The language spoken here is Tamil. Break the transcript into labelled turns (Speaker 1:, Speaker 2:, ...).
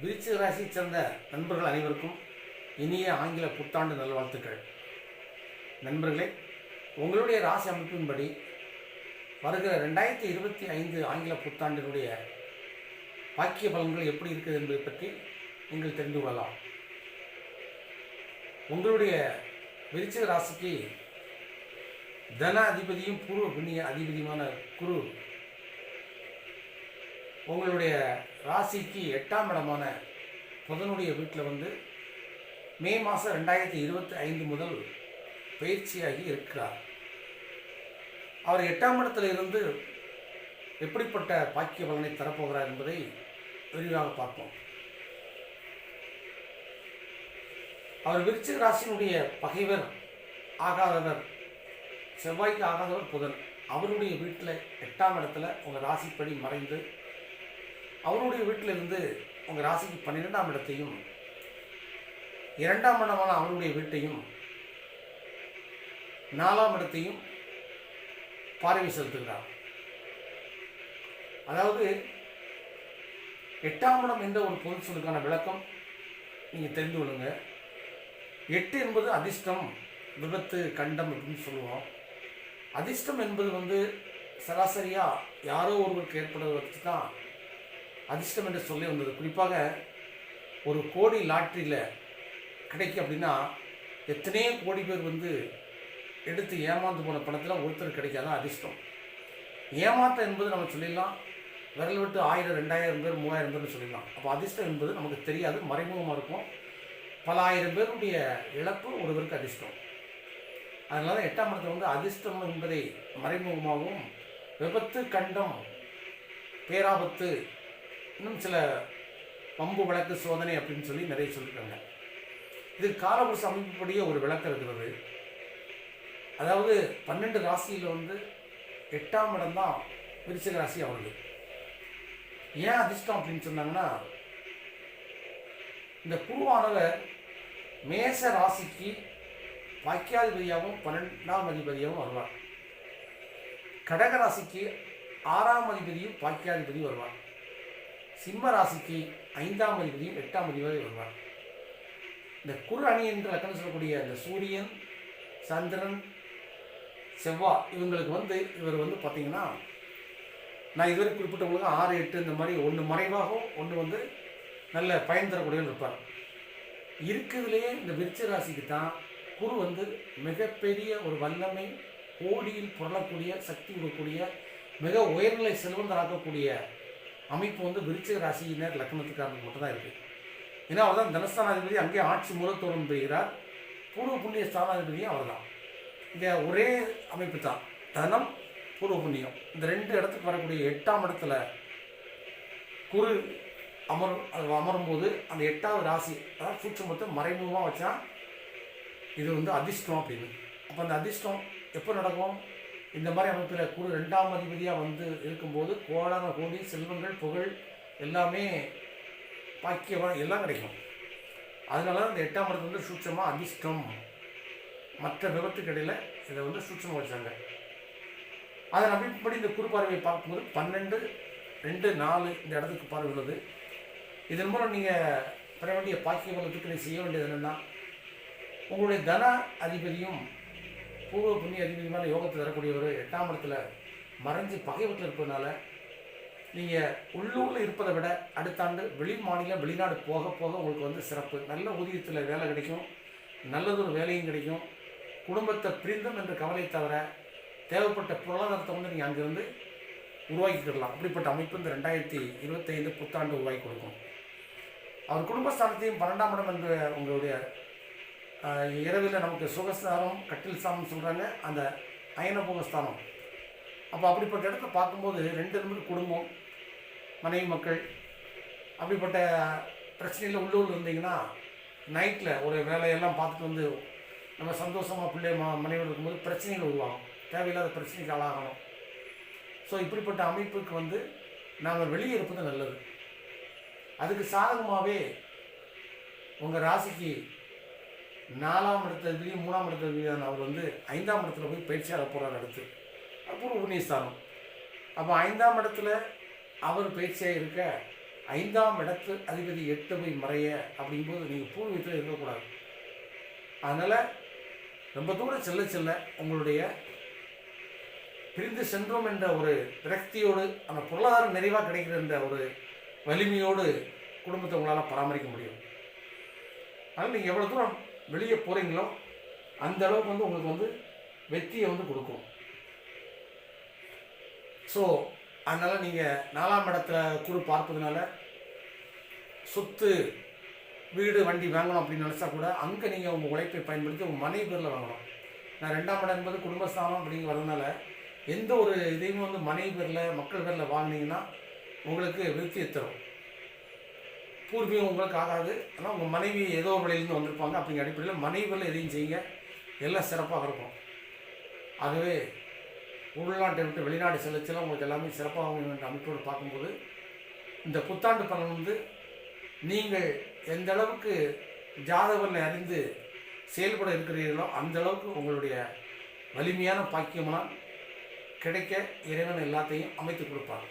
Speaker 1: விருச்சிக ராசியைச் சேர்ந்த நண்பர்கள் அனைவருக்கும் இனிய ஆங்கில புத்தாண்டு நல்வாழ்த்துக்கள். நண்பர்களே உங்களுடைய ராசி அமைப்பின்படி வருகிற ரெண்டாயிரத்தி இருபத்தி ஐந்து ஆங்கில புத்தாண்டினுடைய பாக்கிய பலன்கள் எப்படி இருக்குது என்பதை பற்றி நீங்கள் தெரிந்து கொள்ளலாம். உங்களுடைய விருச்சிக ராசிக்கு தன அதிபதியும் பூர்வ புண்ணிய அதிபதியுமான குரு உங்களுடைய ராசிக்கு எட்டாம் இடமான புதனுடைய வீட்டில் வந்து மே மாதம் ரெண்டாயிரத்தி இருபத்தி ஐந்து முதல் பயிற்சியாகி இருக்கிறார். அவர் எட்டாம் இடத்துல இருந்து எப்படிப்பட்ட பாக்கிய பலனை தரப்போகிறார் என்பதை விரிவாக பார்ப்போம். அவர் விருச்சிக ராசியினுடைய பகைவர் ஆகாதவர் செவ்வாய்க்கு ஆகாதவர் புதன். அவருடைய வீட்டில் எட்டாம் இடத்துல உங்கள் ராசிப்படி மறைந்து அவருடைய வீட்டில் இருந்து உங்கள் ராசிக்கு பன்னிரெண்டாம் இடத்தையும் இரண்டாம் இடமான அவருடைய வீட்டையும் நாலாம் இடத்தையும் பார்வை செலுத்துகிறார். அதாவது எட்டாம் இடம் என்ற ஒரு பொது சொல்லுக்கான விளக்கம் நீங்கள் தெரிந்து கொள்ளுங்க. எட்டு என்பது அதிர்ஷ்டம் விபத்து கண்டம் அப்படின்னு சொல்லுவோம். அதிர்ஷ்டம் என்பது வந்து சராசரியாக யாரோ ஒருவருக்கு ஏற்படுவதை தான் அதிர்ஷ்டம் என்று சொல்லி வந்தது. குறிப்பாக ஒரு கோடி லாட்ரியில் கிடைக்கும் அப்படின்னா எத்தனையோ கோடி பேர் வந்து எடுத்து ஏமாந்து போன பணத்தில் ஒருத்தர் கிடைக்காதான் அதிர்ஷ்டம். ஏமாற்றம் என்பது நம்ம சொல்லிடலாம். விரல் விட்டு ஆயிரம் ரெண்டாயிரம் பேர் மூவாயிரம் பேர்னு சொல்லிடலாம். அப்போ அதிர்ஷ்டம் என்பது நமக்கு தெரியாது மறைமுகமாக இருக்கும். பல ஆயிரம் பேருடைய இழப்பு ஒருவருக்கு அதிர்ஷ்டம். அதனால எட்டாம் இடத்துல வந்து அதிர்ஷ்டம் என்பதை மறைமுகமாகவும் விபத்து கண்டம் பேராபத்து இன்னும் சில பம்பு வழக்கு சோதனை அப்படின்னு சொல்லி நிறைய சொல்லியிருக்காங்க. இது காலபுருஷ அமைப்புப்படியே ஒரு விளக்கம் இருக்கிறது. அதாவது பன்னெண்டு ராசியில் வந்து எட்டாம் இடம் தான் விருச்சிக ராசி அவர்கள் ஏன் அதிர்ஷ்டம் அப்படின்னு சொன்னாங்கன்னா இந்த குருவானவர் மேச ராசிக்கு வாக்கியாதிபதியாகவும் பன்னெண்டாம் அதிபதியாகவும் வருவார். கடக ராசிக்கு ஆறாம் அதிபதியும் பாக்கியாதிபதியும் வருவார். சிம்ம ராசிக்கு ஐந்தாம் அதிபதியும் எட்டாம் அதிபதி வருவார். இந்த குரு அணி என்று லக்கணம் சொல்லக்கூடிய இந்த சூரியன் சந்திரன் செவ்வாய் இவங்களுக்கு வந்து இவர் வந்து பார்த்தீங்கன்னா நான் இதுவரை குறிப்பிட்டவங்களுக்கு ஆறு எட்டு இந்த மாதிரி ஒன்று மறைவாகவும் ஒன்று வந்து நல்ல பயன் தரக்கூடியவர் இருப்பார். இருக்கிறதுலேயே இந்த விருச்ச ராசிக்கு தான் குரு வந்து மிகப்பெரிய ஒரு வல்லமை கோடியில் புரளக்கூடிய சக்தி கொடுக்கக்கூடிய மிக உயர்நிலை செல்வந்தராக்கக்கூடிய அமைப்பு வந்து விருச்சிக ராசியினர் லக்னத்துக்காரங்களுக்கு மட்டும் தான் இருக்குது ஏன்னா அவர் தான் தனஸ்தானாதிபதி அங்கே ஆட்சி மூலத்தோறும் பெறுகிறார். பூர்வ புண்ணிய ஸ்தானாதிபதியும் அவர் தான் இங்கே ஒரே அமைப்பு தான். தனம் பூர்வ புண்ணியம். இந்த ரெண்டு இடத்துக்கு வரக்கூடிய எட்டாம் இடத்துல குரு அமர் அமரும் அமரும்போது அந்த எட்டாவது ராசி அதாவது சூட்சமத்தை மறைமுகமாக வச்சா இது வந்து அதிர்ஷ்டம் அப்படின்னு. அப்போ அந்த அதிர்ஷ்டம் எப்போ நடக்கும்? இந்த மாதிரி அமைப்பில் குரு ரெண்டாம் அதிபதியாக வந்து இருக்கும்போது கோடான கோடி செல்வங்கள் புகழ் எல்லாமே பாக்கியமாக எல்லாம் கிடைக்கும். அதனால தான் இந்த எட்டாம் இடத்துல வந்து சூட்சமாக அதிர்ஷ்டம். மற்ற விபத்துக்கடையில் இதை வந்து சூட்சமாக வச்சாங்க. அதன் அமைப்படி இந்த குறு பார்வையை பார்க்கும்போது பன்னெண்டு ரெண்டு நாலு இந்த இடத்துக்கு பார்வை உள்ளது. இதன் மூலம் நீங்கள் பெற வேண்டிய பாக்கிய பலத்துக்கு செய்ய வேண்டியது என்னென்னா உங்களுடைய தன அதிபதியும் பூர்வ புண்ணிய அதிபதிமான யோகத்தை தரக்கூடிய ஒரு எட்டாம் இடத்துல மறைஞ்சு பகைவத்தில் இருப்பதுனால நீங்கள் உள்ளூரில் இருப்பதை விட அடுத்த ஆண்டு வெளி மாநிலம் வெளிநாடு போக போக உங்களுக்கு வந்து சிறப்பு. நல்ல ஊதியத்தில் வேலை கிடைக்கும். நல்லதொரு வேலையும் கிடைக்கும். குடும்பத்தை பிரிந்தும் என்ற கவலை தவிர தேவைப்பட்ட பொருளாதாரத்தை வந்து நீங்கள் அங்கேருந்து உருவாக்கிக்கிடலாம். அப்படிப்பட்ட அமைப்பு இந்த ரெண்டாயிரத்தி இருபத்தைந்து புத்தாண்டு உருவாக்கி கொடுக்கும். அவர் குடும்பஸ்தானத்தையும் பன்னெண்டாம் இடம் என்ற உங்களுடைய இரவில் நமக்கு சுகஸ்தானம் கட்டில் ஸ்தானம் சொல்கிறாங்க அந்த அயனபோகஸ்தானம் அப்போ அப்படிப்பட்ட இடத்த பார்க்கும்போது ரெண்டு நிமிடம் குடும்பம் மனைவி மக்கள் அப்படிப்பட்ட பிரச்சனையில் உள்ளூரில் இருந்தீங்கன்னா நைட்டில் ஒரு வேலையெல்லாம் பார்த்துட்டு வந்து நம்ம சந்தோஷமாக பிள்ளை மா மனைவியோடு இருக்கும்போது பிரச்சனைகள் உருவாகும். தேவையில்லாத பிரச்சனைக்கு ஆளாகணும். ஸோ இப்படிப்பட்ட அமைப்புக்கு வந்து நாம் வெளியே இருப்பது நல்லது. அதுக்கு சாதகமாகவே உங்கள் ராசிக்கு நாலாம் இடத்துலையும் மூணாம் இடத்துலையும் அவர் வந்து ஐந்தாம் இடத்துல போய் பயிற்சியாக போகிறார் அடுத்து. அப்புறம் புண்ணியஸ்தானம் அப்போ ஐந்தாம் இடத்துல அவர் பயிற்சியாக இருக்க ஐந்தாம் இடத்து அதிபதி எட்டு போய் மறைய அப்படிங்கும்போது நீங்கள் பூர்வீகத்தில் இருக்கக்கூடாது. அதனால் ரொம்ப தூரம் செல்ல செல்ல உங்களுடைய பிரிந்து சென்றோம் என்ற ஒரு விரக்தியோடு அந்த பொருளாதாரம் நிறைவாக கிடைக்கிற என்ற ஒரு வலிமையோடு குடும்பத்தை உங்களால் பராமரிக்க முடியும். அதனால் நீங்கள் எவ்வளோ தூரம் வெளியே போகிறீங்களோ அந்த அளவுக்கு வந்து உங்களுக்கு வந்து வெற்றியை வந்து கொடுக்கும். ஸோ அதனால் நீங்கள் நாலாம் இடத்துல குரு பார்ப்பதுனால சொத்து வீடு வண்டி வாங்கணும் அப்படின்னு நினச்சா கூட அங்கே நீங்கள் உங்கள் உழைப்பை பயன்படுத்தி உங்கள் மனைவி பேரில் வாங்கணும். நான் ரெண்டாம் இடம் என்பது குடும்பஸ்தானம் அப்படிங்க வரதுனால எந்த ஒரு இதையும் வந்து மனைவி பேரில் மக்கள் பேரில் வாங்கினீங்கன்னா உங்களுக்கு விருத்தியை தரும். பூர்வீகம் உங்களுக்கு ஆகாது. ஆனால் உங்கள் மனைவி ஏதோ ஒரு வழியிலேருந்து வந்திருப்பாங்க. அப்படிங்கிற அடிப்படையில் மனைவியில் எதையும் செய்யுங்க எல்லாம் சிறப்பாக இருக்கும். ஆகவே உள்நாட்டை விட்டு வெளிநாடு செல்லச்சல உங்களுக்கு எல்லாமே சிறப்பாக என்ற அமைப்போடு பார்க்கும்போது இந்த புத்தாண்டு பலன் வந்து நீங்கள் எந்த அளவுக்கு ஜாதகனை அறிந்து செயல்பட இருக்கிறீர்களோ அந்த அளவுக்கு உங்களுடைய வலிமையான பாக்கியமெல்லாம் கிடைக்க இறைவன் எல்லாத்தையும் அமைத்து கொடுப்பார்.